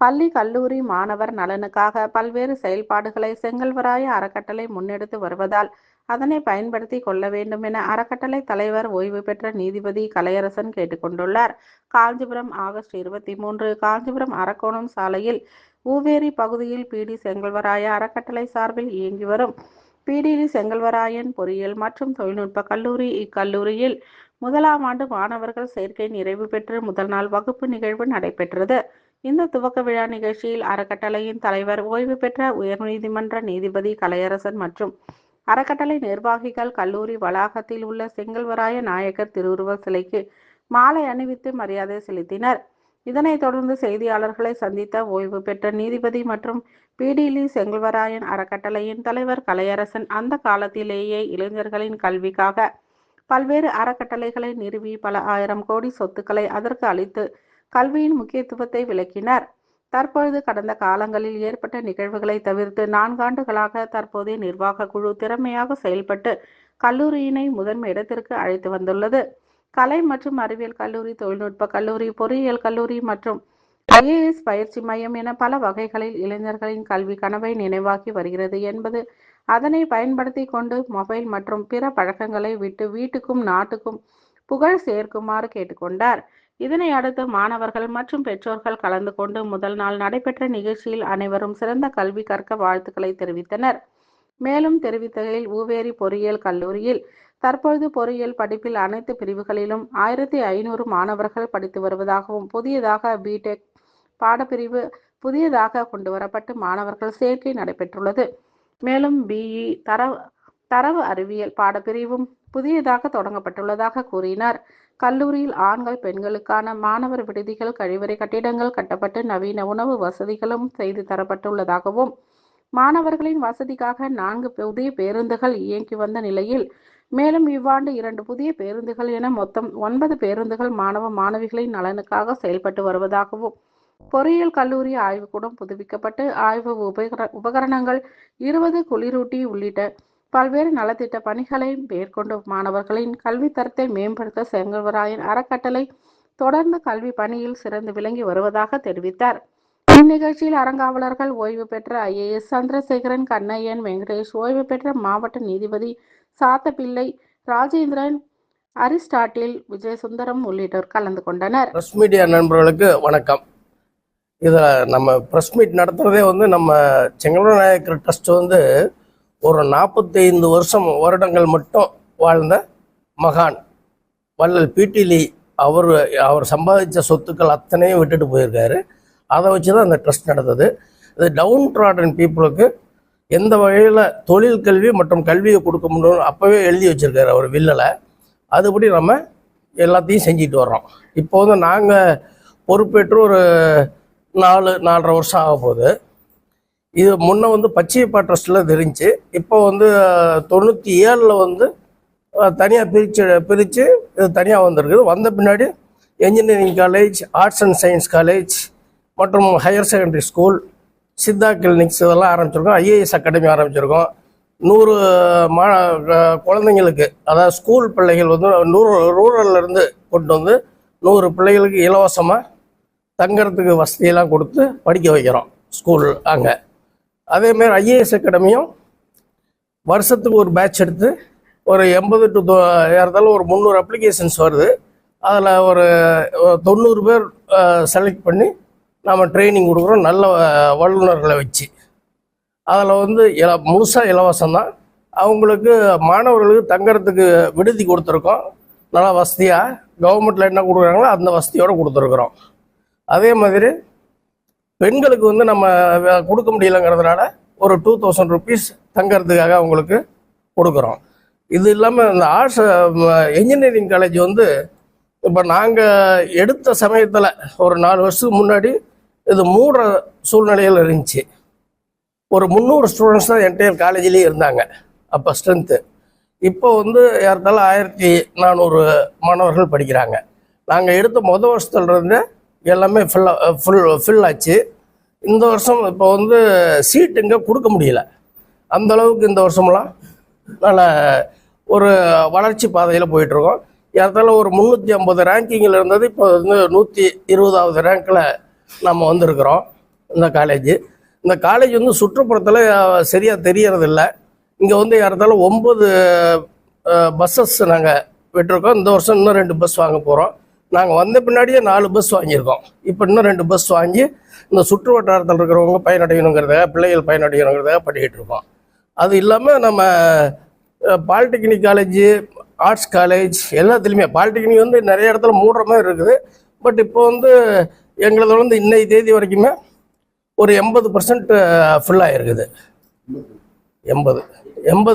பள்ளி கல்லூரி மாணவர் நலனுக்காக பல்வேறு செயல்பாடுகளை செங்கல்வராய அறக்கட்டளை முன்னெடுத்து வருவதால் அதனை பயன்படுத்தி கொள்ள வேண்டும் என அறக்கட்டளை தலைவர் ஓய்வு பெற்ற நீதிபதி கலையரசன் கேட்டுக்கொண்டுள்ளார். காஞ்சிபுரம் ஆகஸ்ட் இருபத்தி மூன்று காஞ்சிபுரம் அரக்கோணம் சாலையில் ஊவேரி பகுதியில் பிடி செங்கல்வராய அறக்கட்டளை சார்பில் இயங்கி வரும். பிடிடி செங்கல்வராயன் பொறியியல் மற்றும் தொழில்நுட்ப கல்லூரி இக்கல்லூரியில் முதலாம் ஆண்டு மாணவர்கள் சேர்க்கை நிறைவு பெற்று முதல் நாள் வகுப்பு நிகழ்வு நடைபெற்றது. இந்த துவக்க விழா நிகழ்ச்சியில் அறக்கட்டளையின் தலைவர் ஓய்வு பெற்ற உயர்நீதிமன்ற நீதிபதி கலையரசன் மற்றும் அறக்கட்டளை நிர்வாகிகள் கல்லூரி வளாகத்தில் உள்ள செங்கல்வராய நாயக்கர் திருவுருவ சிலைக்கு மாலை அணிவித்து மரியாதை செலுத்தினர். இதனைத் தொடர்ந்து செய்தியாளர்களை சந்தித்த ஓய்வு பெற்ற நீதிபதி மற்றும் பிடிலி செங்கல்வராயன் அறக்கட்டளையின் தலைவர் கலையரசன் அந்த காலத்திலேயே இளைஞர்களின் கல்விக்காக பல்வேறு அறக்கட்டளைகளை நிறுவி பல ஆயிரம் கோடி சொத்துக்களை அதற்கு அளித்து கல்வியின் முக்கியத்துவத்தை விளக்கினார். தற்பொழுது கடந்த காலங்களில் ஏற்பட்ட நிகழ்வுகளை தவிர்த்து நான்காண்டுகளாக தற்போதைய நிர்வாக குழு திறமையாக செயல்பட்டு கல்லூரியினை முதன்மை இடத்திற்கு அழைத்து வந்துள்ளது. கலை மற்றும் அறிவியல் கல்லூரி தொழில்நுட்ப கல்லூரி பொறியியல் கல்லூரி மற்றும் ஐஏஎஸ் பயிற்சி மையம் என பல வகைகளில் இளைஞர்களின் கல்வி கனவை நினைவாக்கி வருகிறது. என்பது அதனை பயன்படுத்தி கொண்டு மொபைல் மற்றும் பிற பழக்கங்களை விட்டு வீட்டுக்கும் நாட்டுக்கும் புகழ் சேர்க்குமாறு கேட்டுக்கொண்டார். இதனை அடுத்து மாணவர்கள் மற்றும் பெற்றோர்கள் கலந்து கொண்டு முதல் நாள் நடைபெற்ற நிகழ்ச்சியில் அனைவரும் சிறந்த கல்வி கற்க வாழ்த்துக்களை தெரிவித்தனர். மேலும் தெரிவித்தகையில் ஊவேரி பொறியியல் கல்லூரியில் தற்பொழுது பொறியியல் படிப்பில் அனைத்து பிரிவுகளிலும் ஆயிரத்தி ஐநூறு மாணவர்கள் படித்து வருவதாகவும் புதியதாக பிடெக் பாடப்பிரிவு புதியதாக கொண்டு வரப்பட்டு மாணவர்கள் சேர்க்கை நடைபெற்றுள்ளது. மேலும் பிஇ தரவு தரவு அறிவியல் பாடப்பிரிவும் புதியதாக தொடங்கப்பட்டுள்ளதாக கூறினார். கல்லூரியில் ஆண்கள் பெண்களுக்கான மாணவர் விடுதிகள் கழிவறை கட்டிடங்கள் கட்டப்பட்டு நவீன உணவு வசதிகளும் செய்து தரப்பட்டுள்ளதாகவும் மாணவர்களின் வசதிக்காக நான்கு புதிய பேருந்துகள் இயங்கி வந்த நிலையில் மேலும் இவ்வாண்டு இரண்டு புதிய பேருந்துகள் என மொத்தம் ஒன்பது பேருந்துகள் மாணவ மாணவிகளின் நலனுக்காக செயல்பட்டு வருவதாகவும் பொறியியல் கல்லூரி ஆய்வுக்கூடம் புதுப்பிக்கப்பட்டு ஆய்வு உபகர உபகரணங்கள் இருபது குளிரூட்டி உள்ளிட்ட பல்வேறு நலத்திட்ட பணிகளை மேற்கொண்டு மாணவர்களின் கல்வி தரத்தை மேம்படுத்த செங்கல்வராயன் அறக்கட்டளை தொடர்ந்து கல்வி பணியில் சிறந்து விளங்கி வருவதாக தெரிவித்தார். இந்நிகழ்ச்சியில் அறங்காவலர்கள் ஓய்வு பெற்ற ஐஏஎஸ் சந்திரசேகரன் கண்ணையன் வெங்கடேஷ் ஓய்வு பெற்ற மாவட்ட நீதிபதி சாத்தப்பிள்ளை ராஜேந்திரன் அரிஸ்டாட்டில் விஜயசுந்தரம் உள்ளிட்டோர் கலந்து கொண்டனர். பிரஸ் மீடியா நண்பர்களுக்கு வணக்கம். இதில் நம்ம ப்ரெஸ் மீட் நடத்துகிறதே வந்து நம்ம செங்கல்வர நாயக்கர் ட்ரஸ்ட் வந்து ஒரு நாற்பத்தைந்து வருஷம் வருடங்கள் மட்டும் வாழ்ந்த மகான். வள்ளல் பிடிலி அவர் அவர் சம்பாதிச்ச சொத்துக்கள் அத்தனையும் விட்டுட்டு போயிருக்காரு. அதை வச்சு தான் அந்த ட்ரஸ்ட் நடந்தது. இது டவுன் ட்ராடன் பீப்புளுக்கு எந்த வகையில் தொழில் கல்வி மற்றும் கல்வியை கொடுக்க முடியும் அப்போவே எழுதி வச்சுருக்காரு அவர் வில்லில். அதுபடி நம்ம எல்லாத்தையும் செஞ்சுட்டு வர்றோம். இப்போ வந்து நாங்கள் பொறுப்பேற்று ஒரு நாலு நாலரை வருஷம் ஆக போகுது. இது முன்னே வந்து பச்சையப்பா ட்ரஸ்ட்டில் தெரிஞ்சு இப்போ வந்து தொண்ணூற்றி ஏழில் வந்து தனியாக பிரித்து பிரித்து இது தனியாக வந்திருக்குது. வந்த பின்னாடி engineering college arts and science college மற்றும் higher secondary school Siddha clinics இதெல்லாம் ஆரம்பிச்சிருக்கோம். ஐஏஎஸ் அகாடமி ஆரம்பிச்சிருக்கோம். நூறு மா குழந்தைங்களுக்கு அதாவது ஸ்கூல் பிள்ளைகள் வந்து நூறு ரூரல்ல இருந்து கொண்டு வந்து நூறு பிள்ளைகளுக்கு இலவசமாக தங்குறதுக்கு வசதியெல்லாம் கொடுத்து படிக்க வைக்கிறோம் ஸ்கூல் அங்கே. அதேமாரி ஐஏஎஸ் அகாடமியும் வருஷத்துக்கு ஒரு பேட்ச் எடுத்து ஒரு எண்பது டு ஏறத்தால ஒரு முந்நூறு அப்ளிகேஷன்ஸ் வருது. அதில் ஒரு ஒரு தொண்ணூறு பேர் செலக்ட் பண்ணி நாம் ட்ரைனிங் கொடுக்குறோம். நல்ல வல்லுநர்களை வச்சு. அதில் வந்து இல முழுசாக இலவசம் தான் அவங்களுக்கு மாணவர்களுக்கு தங்கறதுக்கு விடுதி கொடுத்துருக்கோம். நல்லா வசதியாக கவர்மெண்ட்டில் என்ன கொடுக்குறாங்களோ அந்த வசதியோடு கொடுத்துருக்குறோம். அதே மாதிரி பெண்களுக்கு வந்து நம்ம கொடுக்க முடியலங்கிறதுனால ஒரு டூ தௌசண்ட் ருபீஸ் தங்கறதுக்காக அவங்களுக்கு கொடுக்குறோம். இது இல்லாமல் இந்த ஆர்ட்ஸ் இன்ஜினியரிங் காலேஜ் வந்து இப்போ நாங்கள் எடுத்த சமயத்தில் ஒரு நாலு வருஷத்துக்கு முன்னாடி இது மூடுற சூழ்நிலையில் இருந்துச்சு. ஒரு முந்நூறு ஸ்டூடெண்ட்ஸ் தான் என்டையர் காலேஜ்லேயே இருந்தாங்க. அப்போ ஸ்ட்ரென்த்து இப்போ வந்து ஏறத்தாலும் ஆயிரத்தி நானூறு மாணவர்கள் படிக்கிறாங்க. நாங்கள் எடுத்த மொதல் வருஷத்துலேருந்து எல்லாமே ஃபில்லாக ஃபுல் ஃபில் ஆச்சு. இந்த வருஷம் இப்போ வந்து சீட் இங்கே கொடுக்க முடியல. அந்த அளவுக்கு இந்த வருஷம்லாம் நல்ல ஒரு வளர்ச்சி பாதையில் போயிட்டுருக்கோம் ஏறத்தாலும் ஒரு முந்நூற்றி ஐம்பது ரேங்கிங்கில் இருந்தது. இப்போ வந்து நூற்றி இருபதாவது ரேங்கில் நம்ம வந்திருக்கிறோம் இந்த காலேஜ் இந்த காலேஜ் வந்து சுற்றுப்புறத்தில் சரியாக தெரியறதில்ல. இங்கே வந்து ஏறத்தாழ ஒம்பது பஸ்ஸஸ் நாங்கள் விட்டுருக்கோம். இந்த வருஷம் இன்னும் ரெண்டு பஸ் வாங்க போகிறோம் நாங்கள் வந்த பின்னாடியே நாலு பஸ் வாங்கியிருக்கோம். இப்போ இன்னும் ரெண்டு பஸ் வாங்கி இந்த சுற்று வட்டாரத்தில் இருக்கிறவங்க பயனடையணுங்கிறதுக்காக பிள்ளைகள் பயனடையணுங்கிறதாக பண்ணிக்கிட்டு இருக்கோம். அது இல்லாமல் நம்ம பாலிடெக்னிக் காலேஜு ஆர்ட்ஸ் காலேஜ் எல்லாத்துலேயுமே பாலிடெக்னிக் வந்து நிறைய இடத்துல மூடுற மாதிரி இருக்குது. பட் இப்போ வந்து எங்களது வந்து இன்னைய தேதி வரைக்குமே ஒரு எண்பது பர்சன்ட் ஃபுல்லாக இருக்குது எண்பது. எண்பது.